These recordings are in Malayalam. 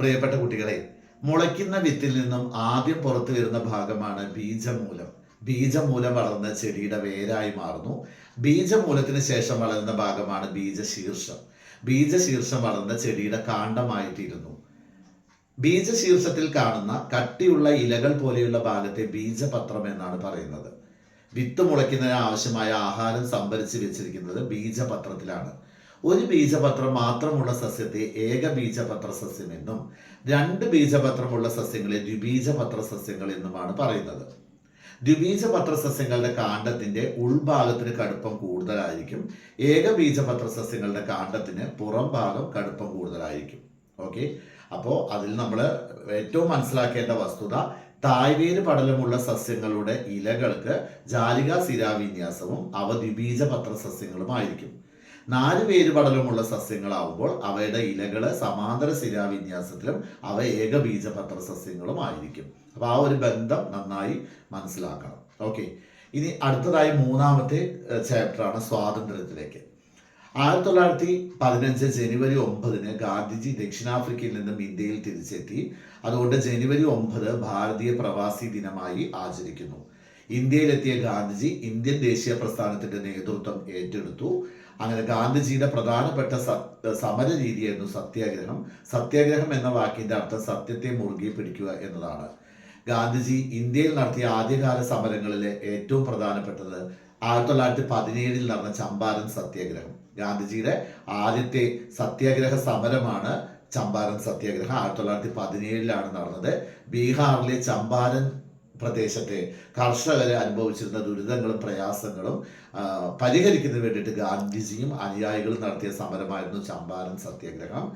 പ്രിയപ്പെട്ട കുട്ടികളെ മുളയ്ക്കുന്ന വിത്തിൽ നിന്നും ആദ്യം പുറത്തു വരുന്ന ഭാഗമാണ് ബീജമൂലം. ബീജമൂലം വളർന്ന ചെടിയുടെ വേരായി മാറുന്നു. ബീജമൂലത്തിന് ശേഷം വളരുന്ന ഭാഗമാണ് ബീജശീർഷം. ബീജശീർഷം വളർന്ന ചെടിയുടെ കാണ്ഡമായിട്ടിരുന്നു ബീജശീർഷത്തിൽ കാണുന്ന കട്ടിയുള്ള ഇലകൾ പോലെയുള്ള ഭാഗത്തെ ബീജപത്രം എന്നാണ് പറയുന്നത്. വിത്ത് മുളയ്ക്കുന്നതിന് ആവശ്യമായ ആഹാരം സംഭരിച്ച് വെച്ചിരിക്കുന്നത് ബീജപത്രത്തിലാണ്. ഒരു ബീജപത്രം മാത്രമുള്ള സസ്യത്തെ ഏക ബീജപത്ര സസ്യം എന്നും രണ്ട് ബീജപത്രമുള്ള സസ്യങ്ങളെ ദ്വിബീജപത്ര സസ്യങ്ങൾ എന്നുമാണ് പറയുന്നത്. ദ്വിബീജപത്ര സസ്യങ്ങളുടെ കാണ്ഡത്തിന്റെ ഉൾഭാഗത്തിന് കടുപ്പം കൂടുതലായിരിക്കും. ഏക ബീജപത്ര സസ്യങ്ങളുടെ കാണ്ഡത്തിന് പുറം ഭാഗം കടുപ്പം കൂടുതലായിരിക്കും. ഓക്കെ? അപ്പോൾ അതിൽ നമ്മൾ ഏറ്റവും മനസ്സിലാക്കേണ്ട വസ്തുത തായ്വേര് പടലമുള്ള സസ്യങ്ങളുടെ ഇലകൾക്ക് ജാലിക സിരാവിന്യാസവും അവ ദ്വിബീജപത്ര സസ്യങ്ങളുമായിരിക്കും. നാല് പേര് പടലമുള്ള സസ്യങ്ങളാവുമ്പോൾ അവയുടെ ഇലകൾ സമാന്തര ശിലാവിന്യാസത്തിലും അവ ഏകബീജപത്ര സസ്യങ്ങളും ആയിരിക്കും അപ്പൊ ആ ഒരു ബന്ധം നന്നായി മനസ്സിലാക്കണം. ഓക്കെ. ഇനി അടുത്തതായി മൂന്നാമത്തെ ചാപ്റ്റർ ആണ് സ്വാതന്ത്ര്യത്തിലേക്ക്. ആയിരത്തി തൊള്ളായിരത്തി പതിനഞ്ച് ജനുവരി ഒമ്പതിന് ഗാന്ധിജി ദക്ഷിണാഫ്രിക്കയിൽ നിന്നും ഇന്ത്യയിൽ തിരിച്ചെത്തി. അതുകൊണ്ട് ജനുവരി ഒമ്പത് ഭാരതീയ പ്രവാസി ദിനമായി ആചരിക്കുന്നു. ഇന്ത്യയിലെത്തിയ ഗാന്ധിജി ഇന്ത്യൻ ദേശീയ പ്രസ്ഥാനത്തിന്റെ നേതൃത്വം ഏറ്റെടുത്തു. അങ്ങനെ ഗാന്ധിജിയുടെ പ്രധാനപ്പെട്ട സമര രീതിയായിരുന്നു സത്യാഗ്രഹം. സത്യാഗ്രഹം എന്ന വാക്കിന്റെ അർത്ഥം സത്യത്തെ മുറുകെ പിടിക്കുക എന്നതാണ്. ഗാന്ധിജി ഇന്ത്യയിൽ നടത്തിയ ആദ്യകാല സമരങ്ങളിലെ ഏറ്റവും പ്രധാനപ്പെട്ടത് ആയിരത്തി തൊള്ളായിരത്തി പതിനേഴിൽ നടന്ന ചമ്പാരൻ സത്യാഗ്രഹം. ഗാന്ധിജിയുടെ ആദ്യത്തെ സത്യാഗ്രഹ സമരമാണ് ചമ്പാരൻ സത്യാഗ്രഹം. ആയിരത്തി തൊള്ളായിരത്തി പതിനേഴിലാണ് നടന്നത്. ബീഹാറിലെ ചമ്പാരൻ പ്രദേശത്തെ കർഷകരെ അനുഭവിച്ചിരുന്ന ദുരിതങ്ങളും പ്രയാസങ്ങളും പരിഹരിക്കുന്നതിന് വേണ്ടിയിട്ട് ഗാന്ധിജിയും അനുയായികളും നടത്തിയ സമരമായിരുന്നു ചമ്പാരൻ സത്യാഗ്രഹം.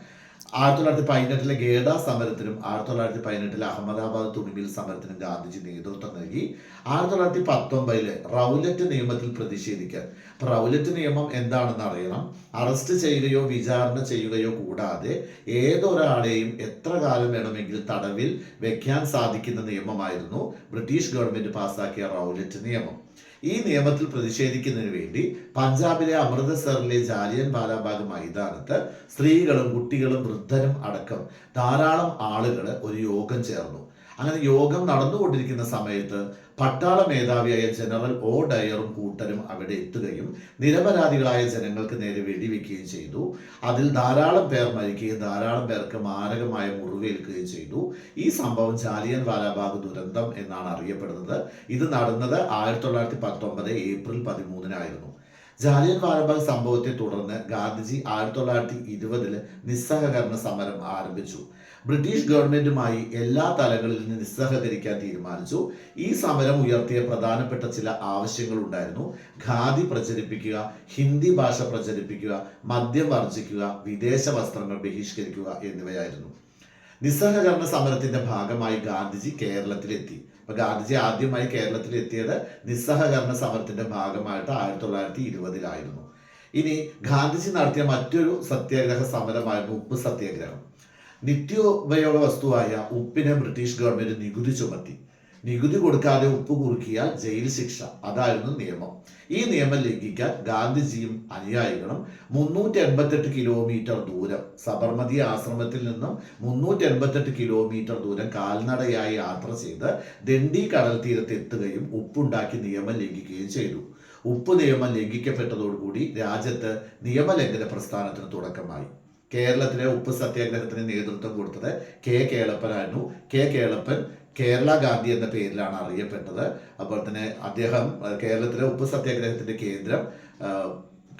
ആയിരത്തി തൊള്ളായിരത്തി പതിനെട്ടിലെ ഗേഡ സമരത്തിനും ആയിരത്തി തൊള്ളായിരത്തി പതിനെട്ടിലെ അഹമ്മദാബാദ് തുണിമിൽ സമരത്തിനും ഗാന്ധിജി നേതൃത്വം നൽകി. ആയിരത്തി തൊള്ളായിരത്തി പത്തൊമ്പതിലെ റൗലറ്റ് നിയമത്തിൽ പ്രതിഷേധിക്കാൻ റൗലറ്റ് നിയമം എന്താണെന്ന് അറിയണം. അറസ്റ്റ് ചെയ്യുകയോ വിചാരണ ചെയ്യുകയോ കൂടാതെ ഏതൊരാളെയും എത്ര കാലം വേണമെങ്കിൽ തടവിൽ വെക്കാൻ സാധിക്കുന്ന നിയമമായിരുന്നു ബ്രിട്ടീഷ് ഗവൺമെന്റ് പാസാക്കിയ റൗലറ്റ് നിയമം. ഈ നിയമത്തിൽ പ്രതിഷേധിക്കുന്നതിന് വേണ്ടി പഞ്ചാബിലെ അമൃതസറിലെ ജാലിയൻ ബാലാബാഗ് മൈതാനത്ത് സ്ത്രീകളും കുട്ടികളും വൃദ്ധരും അടക്കം ധാരാളം ആളുകൾ ഒരു യോഗം ചേർന്നു. അങ്ങനെ യോഗം നടന്നുകൊണ്ടിരിക്കുന്ന സമയത്ത് പട്ടാള മേധാവിയായ ജനറൽ ഓ ഡയറും കൂട്ടരും അവിടെ എത്തുകയും നിരപരാധികളായ ജനങ്ങൾക്ക് നേരെ വെടിവെക്കുകയും ചെയ്തു. അതിൽ ധാരാളം പേർ മരിക്കുകയും ധാരാളം പേർക്ക് മാരകമായ മുറിവേൽക്കുകയും ചെയ്തു. ഈ സംഭവം ജാലിയൻ വാലാബാഗ് ദുരന്തം എന്നാണ് അറിയപ്പെടുന്നത്. ഇത് നടന്നത് ആയിരത്തി തൊള്ളായിരത്തി പത്തൊമ്പത് ഏപ്രിൽ പതിമൂന്നിനായിരുന്നു. ജാലിയൻ വാലബാഗ് സംഭവത്തെ തുടർന്ന് ഗാന്ധിജി ആയിരത്തി തൊള്ളായിരത്തി ഇരുപതിൽ നിസ്സഹകരണ സമരം ആരംഭിച്ചു. ബ്രിട്ടീഷ് ഗവൺമെന്റുമായി എല്ലാ തലങ്ങളിൽ നിന്ന് നിസ്സഹകരിക്കാൻ തീരുമാനിച്ചു. ഈ സമരം ഉയർത്തിയ പ്രധാനപ്പെട്ട ചില ആവശ്യങ്ങൾ ഉണ്ടായിരുന്നു ഖാദി പ്രചരിപ്പിക്കുക ഹിന്ദി ഭാഷ പ്രചരിപ്പിക്കുക മദ്യം വർജിക്കുക വിദേശ വസ്ത്രങ്ങൾ ബഹിഷ്കരിക്കുക എന്നിവയായിരുന്നു. നിസ്സഹകരണ സമരത്തിന്റെ ഭാഗമായി ഗാന്ധിജി കേരളത്തിലെത്തി. അപ്പൊ ഗാന്ധിജി ആദ്യമായി കേരളത്തിൽ എത്തിയത് നിസ്സഹകരണ സമരത്തിന്റെ ഭാഗമായിട്ട് ആയിരത്തി തൊള്ളായിരത്തി ഇരുപതിലായിരുന്നു ഇനി ഗാന്ധിജി നടത്തിയ മറ്റൊരു സത്യാഗ്രഹ സമരമായിരുന്നു ഉപ്പ് സത്യാഗ്രഹം. നിത്യോപയോഗ വസ്തുവായ ഉപ്പിനെ ബ്രിട്ടീഷ് ഗവൺമെന്റ് നികുതി ചുമത്തി. നികുതി കൊടുക്കാതെ ഉപ്പ് കുറുക്കിയാൽ ജയിൽ ശിക്ഷ. അതായിരുന്നു നിയമം. ഈ നിയമം ലംഘിക്കാൻ ഗാന്ധിജിയും അനുയായികളും മുന്നൂറ്റി എൺപത്തെട്ട് കിലോമീറ്റർ ദൂരം സബർമതി ആശ്രമത്തിൽ നിന്നും മുന്നൂറ്റി എൺപത്തെട്ട് കിലോമീറ്റർ ദൂരം കാൽനടയായി യാത്ര ചെയ്ത് ദണ്ഡി കടൽ തീരത്ത് എത്തുകയും ഉപ്പുണ്ടാക്കി നിയമം ലംഘിക്കുകയും ചെയ്തു. ഉപ്പ് നിയമം ലംഘിക്കപ്പെട്ടതോടുകൂടി രാജ്യത്ത് നിയമലംഘന പ്രസ്ഥാനത്തിന് തുടക്കമായി. കേരളത്തിലെ ഉപ്പ് സത്യാഗ്രഹത്തിന് നേതൃത്വം കൊടുത്തത് കെ. കേളപ്പനായിരുന്നു കെ. കേളപ്പൻ കേരള ഗാന്ധി എന്ന പേരിലാണ് അറിയപ്പെട്ടത്. അപ്പോൾ തന്നെ അദ്ദേഹം കേരളത്തിലെ ഉപ്പ് സത്യാഗ്രഹത്തിന്റെ കേന്ദ്രം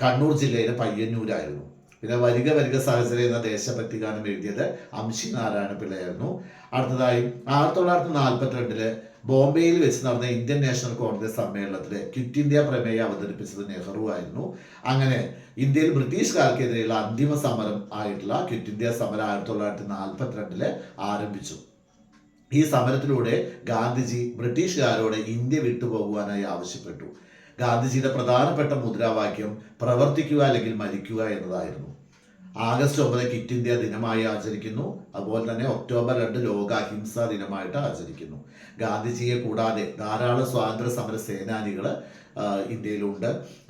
കണ്ണൂർ ജില്ലയിലെ പയ്യന്നൂരായിരുന്നു. പിന്നെ വരിക വരിക സഹചര എന്ന ദേശഭക്തി ഗാനം എഴുതിയത് അംശി നാരായണ പിള്ളയായിരുന്നു. അടുത്തതായി ആയിരത്തി തൊള്ളായിരത്തി നാൽപ്പത്തിരണ്ടിൽ ബോംബെയിൽ വെച്ച് നടന്ന ഇന്ത്യൻ നാഷണൽ കോൺഗ്രസ് സമ്മേളനത്തിലെ ക്വിറ്റ് ഇന്ത്യ പ്രമേയം അവതരിപ്പിച്ചത് നെഹ്റു ആയിരുന്നു. അങ്ങനെ ഇന്ത്യയിൽ ബ്രിട്ടീഷുകാർക്കെതിരെയുള്ള അന്തിമ സമരം ആയിട്ടുള്ള ക്വിറ്റ് ഇന്ത്യ സമരം ആയിരത്തി തൊള്ളായിരത്തി നാൽപ്പത്തിരണ്ടിൽ ആരംഭിച്ചു. ഈ സമരത്തിലൂടെ ഗാന്ധിജി ബ്രിട്ടീഷുകാരോട് ഇന്ത്യ വിട്ടുപോകുവാനായി ആവശ്യപ്പെട്ടു. ഗാന്ധിജിയുടെ പ്രധാനപ്പെട്ട മുദ്രാവാക്യം പ്രവർത്തിക്കുക അല്ലെങ്കിൽ മരിക്കുക എന്നതായിരുന്നു. ആഗസ്റ്റ് ഒമ്പത് കിറ്റ് ഇന്ത്യ ദിനമായി ആചരിക്കുന്നു. അതുപോലെ തന്നെ ഒക്ടോബർ രണ്ട് ലോക അഹിംസാ ദിനമായിട്ട് ആചരിക്കുന്നു. ഗാന്ധിജിയെ കൂടാതെ ധാരാളം സ്വാതന്ത്ര്യ സമര സേനാനികൾ ഇന്ത്യയിലുണ്ട്.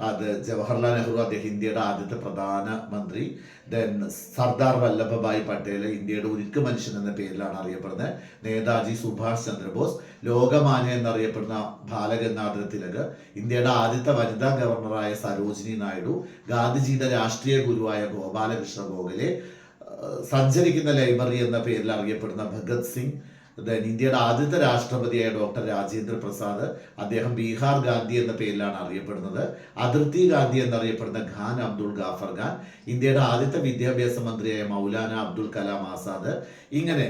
അത് ജവഹർലാൽ നെഹ്റു അദ്ദേഹം ഇന്ത്യയുടെ ആദ്യത്തെ പ്രധാനമന്ത്രി ദെൻ സർദാർ വല്ലഭഭായ് പട്ടേൽ ഇന്ത്യയുടെ ഉരുക്ക് മനുഷ്യൻ എന്ന പേരിലാണ് അറിയപ്പെടുന്നത്. നേതാജി സുഭാഷ് ചന്ദ്രബോസ് ലോകമാന്യ എന്നറിയപ്പെടുന്ന ബാലഗംഗാധര തിലക് ഇന്ത്യയുടെ ആദ്യത്തെ വനിതാ ഗവർണറായ സരോജിനി നായിഡു ഗാന്ധിജിയുടെ രാഷ്ട്രീയ ഗുരുവായ ഗോപാലകൃഷ്ണ ഗോഖലെ സഞ്ചരിക്കുന്ന ലൈബ്രറി എന്ന പേരിൽ അറിയപ്പെടുന്ന ഭഗത് സിംഗ് ദെൻ ഇന്ത്യയുടെ ആദ്യത്തെ രാഷ്ട്രപതിയായ ഡോക്ടർ രാജേന്ദ്ര പ്രസാദ് അദ്ദേഹം ബീഹാർ ഗാന്ധി എന്ന പേരിലാണ് അറിയപ്പെടുന്നത്. അതിർത്തി ഗാന്ധി എന്നറിയപ്പെടുന്ന ഖാൻ അബ്ദുൾ ഗാഫർ ഖാൻ ഇന്ത്യയുടെ ആദ്യത്തെ വിദ്യാഭ്യാസ മന്ത്രിയായ മൗലാന അബ്ദുൽ കലാം ആസാദ് ഇങ്ങനെ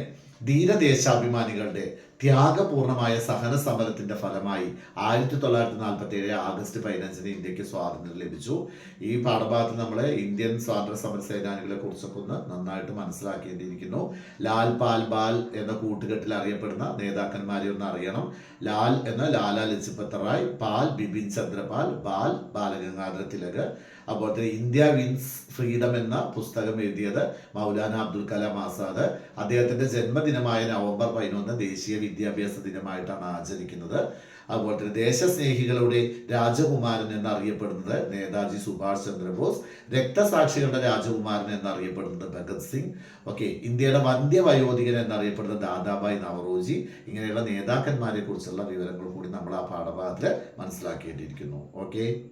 ധീരദേശാഭിമാനികളുടെ ത്യാഗപൂർണമായ സഹന സമരത്തിന്റെ ഫലമായി ആയിരത്തി തൊള്ളായിരത്തി നാൽപ്പത്തി ഏഴ് ആഗസ്റ്റ് പതിനഞ്ചിന് ഇന്ത്യയ്ക്ക് സ്വാതന്ത്ര്യം ലഭിച്ചു. ഈ പാഠഭാഗത്ത് നമ്മളെ ഇന്ത്യൻ സ്വാതന്ത്ര്യ സമര സേനാനികളെ കുറിച്ചൊക്കെ ഒന്ന് നന്നായിട്ട് മനസ്സിലാക്കേണ്ടിയിരിക്കുന്നു. ലാൽ പാൽ ബാൽ എന്ന കൂട്ടുകെട്ടിൽ അറിയപ്പെടുന്ന നേതാക്കന്മാരെ ഒന്ന് അറിയണം. ലാൽ എന്ന ലാലാ ലജ്പത് റായ് പാൽ ബിപിൻ ചന്ദ്രപാൽ ബാൽ ബാലഗംഗാധര തിലക് അതുപോലെ തന്നെ ഇന്ത്യ വിൻസ് ഫ്രീഡം എന്ന പുസ്തകം എഴുതിയത് മൗലാന അബ്ദുൽ കലാം ആസാദ്. അദ്ദേഹത്തിന്റെ ജന്മദിനമായ നവംബർ പതിനൊന്ന് ദേശീയ വിദ്യാഭ്യാസ ദിനമായിട്ടാണ് ആചരിക്കുന്നത്. അതുപോലെ തന്നെ ദേശസ്നേഹികളുടെ രാജകുമാരൻ എന്നറിയപ്പെടുന്നത് നേതാജി സുഭാഷ് ചന്ദ്രബോസ്. രക്തസാക്ഷികളുടെ രാജകുമാരൻ എന്നറിയപ്പെടുന്നത് ഭഗത് സിംഗ്. ഓക്കെ ഇന്ത്യയുടെ വന്ധ്യവയോധികൻ എന്നറിയപ്പെടുന്നത് ദാദാബായ് നവറോജി. ഇങ്ങനെയുള്ള നേതാക്കന്മാരെ കുറിച്ചുള്ള വിവരങ്ങൾ കൂടി നമ്മൾ ആ പാഠഭാഗത്തിൽ മനസ്സിലാക്കേണ്ടിയിരിക്കുന്നു. ഓക്കെ.